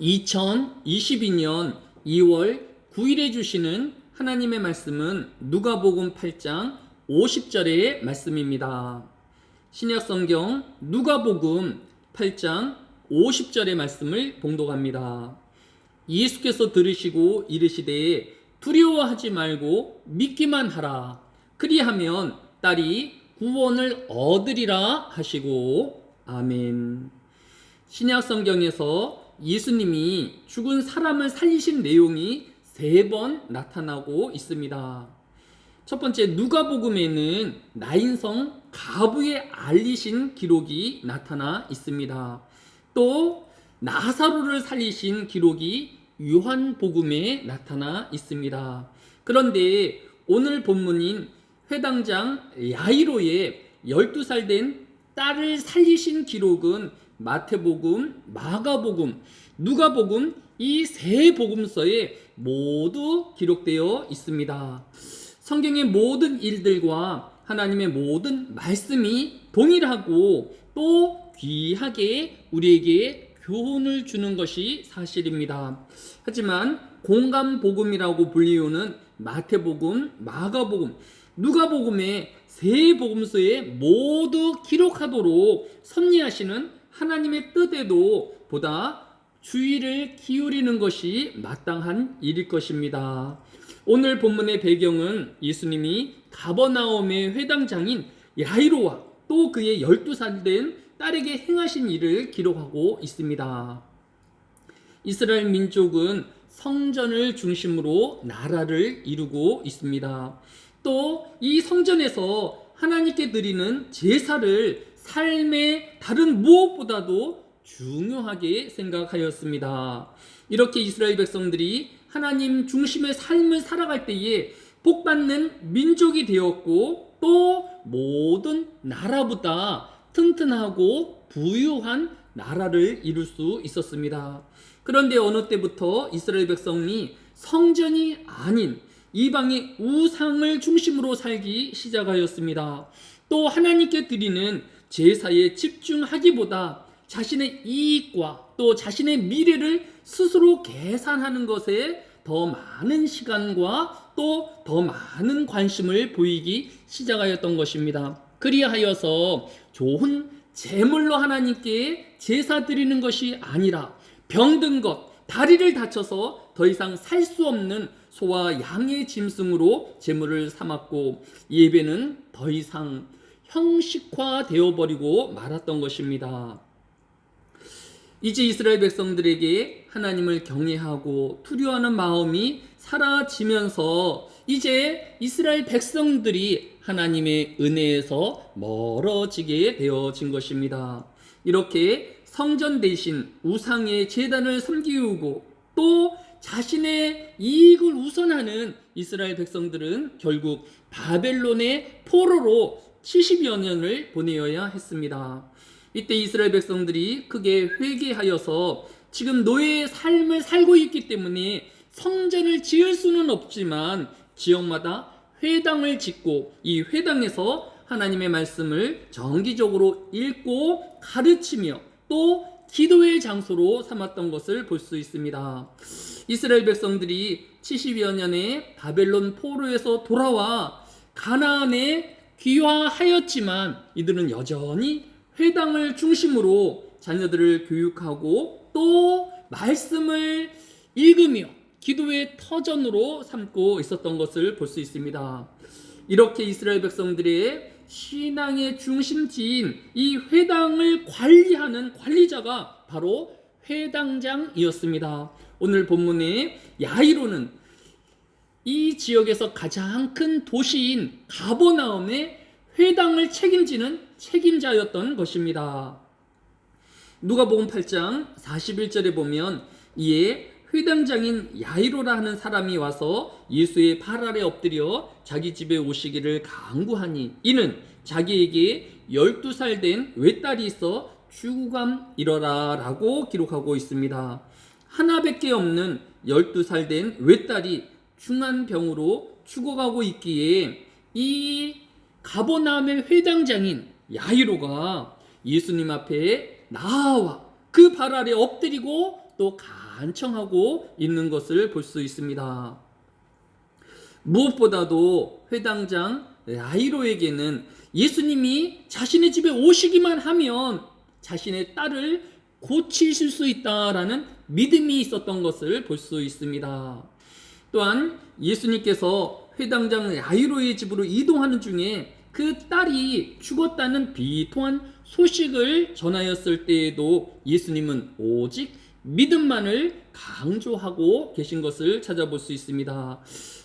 2022년 2월 9일에 주시는 하나님의 말씀은 누가복음 8장 50절의 말씀입니다. 신약 성경 누가복음 8장 50절의 말씀을 봉독합니다. 예수께서 들으시고 이르시되 두려워하지 말고 믿기만 하라. 그리하면 딸이 구원을 얻으리라 하시고 아멘. 신약 성경에서 예수님이 죽은 사람을 살리신 내용이 세 번 나타나고 있습니다. 첫 번째 누가복음에는 나인성 가부에 알리신 기록이 나타나 있습니다. 또 나사로를 살리신 기록이 요한복음에 나타나 있습니다. 그런데 오늘 본문인 회당장 야이로의 12살 된 딸을 살리신 기록은 마태복음, 마가복음, 누가복음 이 세 복음서에 모두 기록되어 있습니다. 성경의 모든 일들과 하나님의 모든 말씀이 동일하고 또 귀하게 우리에게 교훈을 주는 것이 사실입니다. 하지만 공감 복음이라고 불리우는 마태복음, 마가복음, 누가복음의 세 복음서에 모두 기록하도록 섭리하시는 하나님의 뜻에도 보다 주의를 기울이는 것이 마땅한 일일 것입니다. 오늘 본문의 배경은 예수님이 가버나움의 회당장인 야이로와 또 그의 12살 된 딸에게 행하신 일을 기록하고 있습니다. 이스라엘 민족은 성전을 중심으로 나라를 이루고 있습니다. 또 이 성전에서 하나님께 드리는 제사를 삶의 다른 무엇보다도 중요하게 생각하였습니다. 이렇게 이스라엘 백성들이 하나님 중심의 삶을 살아갈 때에 복받는 민족이 되었고 또 모든 나라보다 튼튼하고 부유한 나라를 이룰 수 있었습니다. 그런데 어느 때부터 이스라엘 백성이 성전이 아닌 이방의 우상을 중심으로 살기 시작하였습니다. 또 하나님께 드리는 제사에 집중하기보다 자신의 이익과 또 자신의 미래를 스스로 계산하는 것에 더 많은 시간과 또 더 많은 관심을 보이기 시작하였던 것입니다. 그리하여서 좋은 제물로 하나님께 제사 드리는 것이 아니라 병든 것, 다리를 다쳐서 더 이상 살 수 없는 소와 양의 짐승으로 제물을 삼았고 예배는 더 이상 형식화 되어 버리고 말았던 것입니다. 이제 이스라엘 백성들에게 하나님을 경외하고 두려워하는 마음이 사라지면서 이제 이스라엘 백성들이 하나님의 은혜에서 멀어지게 되어진 것입니다. 이렇게 성전 대신 우상의 재단을 섬기고 또 자신의 이익을 우선하는 이스라엘 백성들은 결국 바벨론의 포로로 70여 년을 보내어야 했습니다. 이때 이스라엘 백성들이 크게 회개하여서 지금 노예의 삶을 살고 있기 때문에 성전을 지을 수는 없지만 지역마다 회당을 짓고 이 회당에서 하나님의 말씀을 정기적으로 읽고 가르치며 또 기도의 장소로 삼았던 것을 볼 수 있습니다. 이스라엘 백성들이 70여 년에 바벨론 포로에서 돌아와 가나안에 귀화하였지만 이들은 여전히 회당을 중심으로 자녀들을 교육하고 또 말씀을 읽으며 기도의 터전으로 삼고 있었던 것을 볼 수 있습니다. 이렇게 이스라엘 백성들의 신앙의 중심지인 이 회당을 관리하는 관리자가 바로 회당장이었습니다. 오늘 본문의 야이로는 이 지역에서 가장 큰 도시인 가버나움의 회당을 책임지는 책임자였던 것입니다. 누가복음 8장 41절에 보면 이에 회당장인 야이로라 하는 사람이 와서 예수의 발 아래 엎드려 자기 집에 오시기를 강구하니 이는 자기에게 12살 된 외딸이 있어 죽우감이러라 라고 기록하고 있습니다. 하나밖에 없는 12살 된 외딸이 중한 병으로 죽어가고 있기에 이 가버나움의 회당장인 야이로가 예수님 앞에 나와 그 발 아래 엎드리고 또 간청하고 있는 것을 볼 수 있습니다. 무엇보다도 회당장 야이로에게는 예수님이 자신의 집에 오시기만 하면 자신의 딸을 고치실 수 있다라는 믿음이 있었던 것을 볼 수 있습니다. 또한 예수님께서 회당장 야이로의 집으로 이동하는 중에 그 딸이 죽었다는 비통한 소식을 전하였을 때에도 예수님은 오직 믿음만을 강조하고 계신 것을 찾아볼 수 있습니다.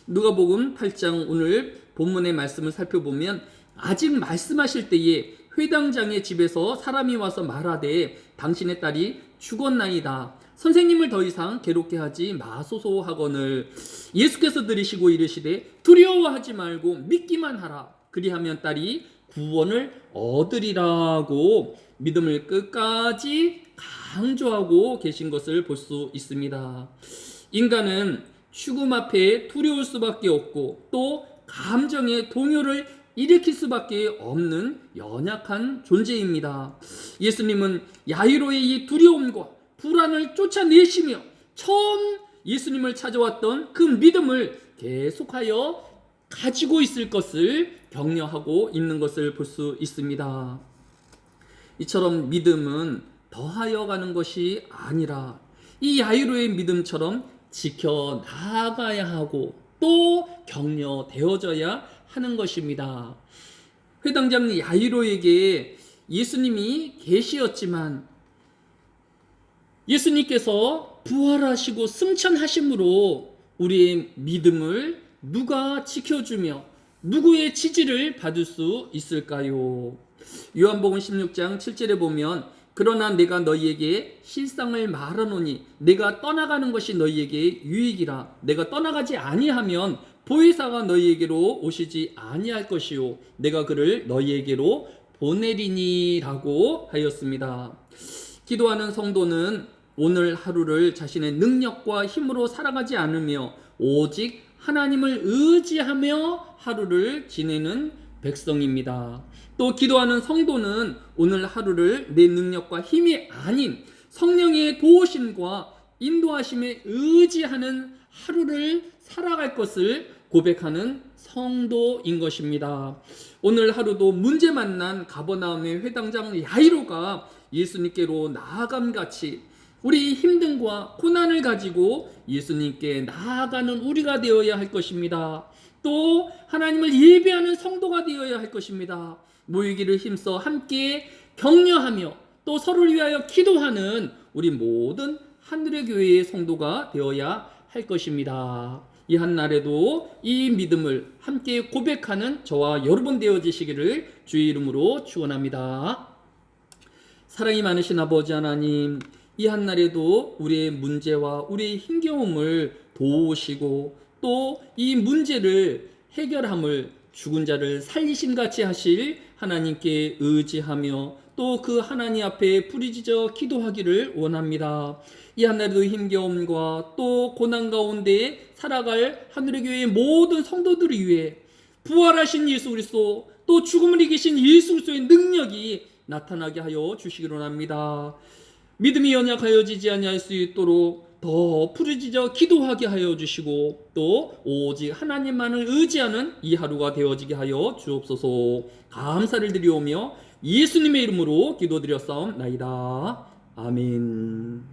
누가복음 8장 오늘 본문의 말씀을 살펴보면 아직 말씀하실 때에 회당장의 집에서 사람이 와서 말하되 당신의 딸이 죽었나이다. 선생님을 더 이상 괴롭게 하지 마소서 하거늘 예수께서 들으시고 이르시되 두려워하지 말고 믿기만 하라. 그리하면 딸이 구원을 얻으리라고 믿음을 끝까지 강조하고 계신 것을 볼 수 있습니다. 인간은 죽음 앞에 두려울 수밖에 없고 또 감정의 동요를 일으킬 수밖에 없는 연약한 존재입니다. 예수님은 야이로의 이 두려움과 불안을 쫓아내시며 처음 예수님을 찾아왔던 그 믿음을 계속하여 가지고 있을 것을 격려하고 있는 것을 볼 수 있습니다. 이처럼 믿음은 더하여 가는 것이 아니라 이 야이로의 믿음처럼 지켜 나가야 하고 또 격려되어져야 하는 것입니다. 회당장 야이로에게 예수님이 계시었지만 예수님께서 부활하시고 승천하심으로 우리의 믿음을 누가 지켜주며 누구의 지지를 받을 수 있을까요? 요한복음 16장 7절에 보면 그러나 내가 너희에게 실상을 말하노니 내가 떠나가는 것이 너희에게 유익이라 내가 떠나가지 아니하면 보혜사가 너희에게로 오시지 아니할 것이요 내가 그를 너희에게로 보내리니라고 하였습니다. 기도하는 성도는 오늘 하루를 자신의 능력과 힘으로 살아가지 않으며 오직 하나님을 의지하며 하루를 지내는 백성입니다. 또 기도하는 성도는 오늘 하루를 내 능력과 힘이 아닌 성령의 도우심과 인도하심에 의지하는 하루를 살아갈 것을 고백하는 성도인 것입니다. 오늘 하루도 문제 만난 가버나움의 회당장 야이로가 예수님께로 나아감 같이 우리 힘듦과 고난을 가지고 예수님께 나아가는 우리가 되어야 할 것입니다. 또 하나님을 예배하는 성도가 되어야 할 것입니다. 모이기를 힘써 함께 격려하며 또 서로를 위하여 기도하는 우리 모든 하늘의 교회의 성도가 되어야 할 것입니다. 이 한날에도 이 믿음을 함께 고백하는 저와 여러분 되어지시기를 주의 이름으로 축원합니다. 사랑이 많으신 아버지 하나님, 이 한날에도 우리의 문제와 우리의 힘겨움을 도우시고 또 이 문제를 해결함을 죽은 자를 살리신 같이 하실 하나님께 의지하며 또 그 하나님 앞에 부리짖어 기도하기를 원합니다. 이 한날에도 힘겨움과 또 고난 가운데 살아갈 하늘의 교회의 모든 성도들을 위해 부활하신 예수 그리스도 또 죽음을 이기신 예수 그리스도의 능력이 나타나게 하여 주시기로 합니다. 믿음이 연약하여지지 아니할 수 있도록 더 부르짖어 기도하게 하여 주시고 또 오직 하나님만을 의지하는 이 하루가 되어지게 하여 주옵소서. 감사를 드리오며 예수님의 이름으로 기도드렸사옵나이다. 아멘